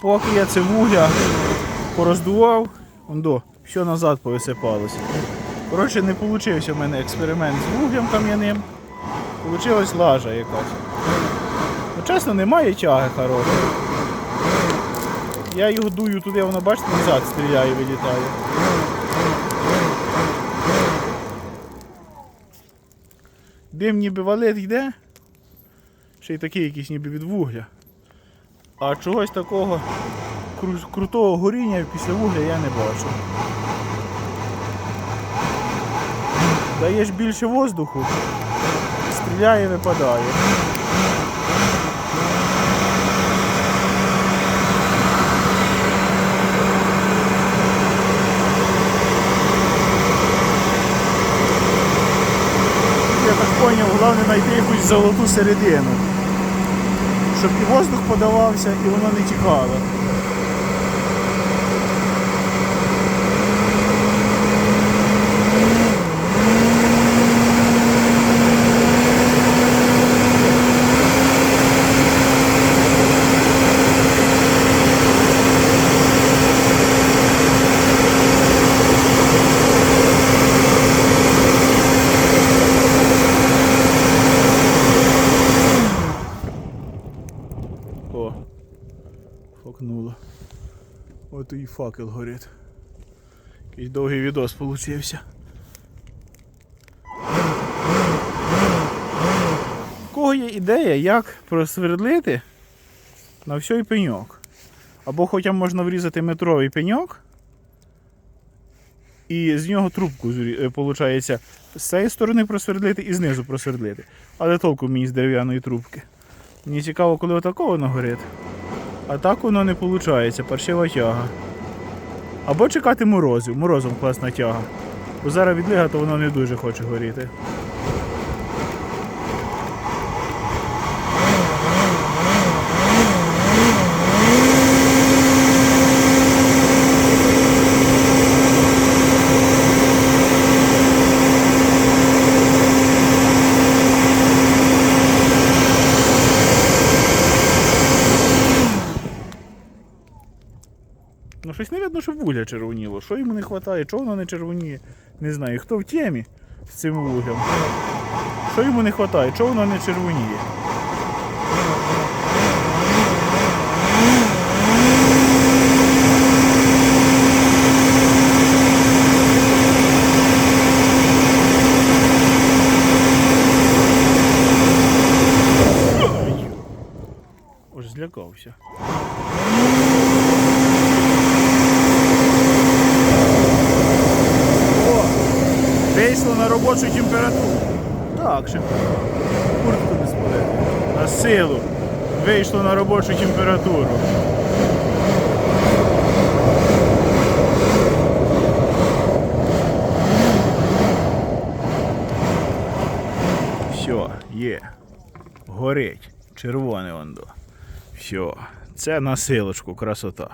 Поки я це вугля пороздував, ондо, все назад повисипалося. Коротше, не вийшов у мене експеримент з вуглем кам'яним. Получилась лажа якась. Ну, чесно, немає тяги хорошої. Я його дую туди, воно бачите, назад стріляє, вилітає. Дим ніби валет йде. Ще й такий якийсь ніби від вугля. А чогось такого кру- крутого горіння після вугля я не бачу. Даєш більше воздуху, стріляє, випадає. Я так зрозумів, головне знайти якусь золоту середину. Щоб і воздух подавався, і воно не тікало. Фокнуло. От і факел горить. Якийсь довгий відос получився. У кого є ідея, як просвердлити на всій пеньок? Або хоча можна врізати метровий пеньок і з нього трубку виходить, з цієї сторони просвердлити і знизу просвердлити. Але толку мені з дерев'яної трубки. Мені цікаво, коли отако воно горить. А так воно не виходить, паршива тяга. Або чекати морозів. Морозом класна тяга. Бо зараз відлига, то воно не дуже хоче горіти. Ну щось не видно, що вугля червоніло. Що йому не вистачає, чого воно не червоніє? Не знаю. Хто в темі з цим вуглем? Що йому не вистачає, чого воно не червоніє? Ось злякався. Вийшло на робочу температуру. Так, ще куртку не спалити. На силу. Вийшло на робочу температуру. Все, є. Горить. Червоне вондо. Все. Це на силочку, красота.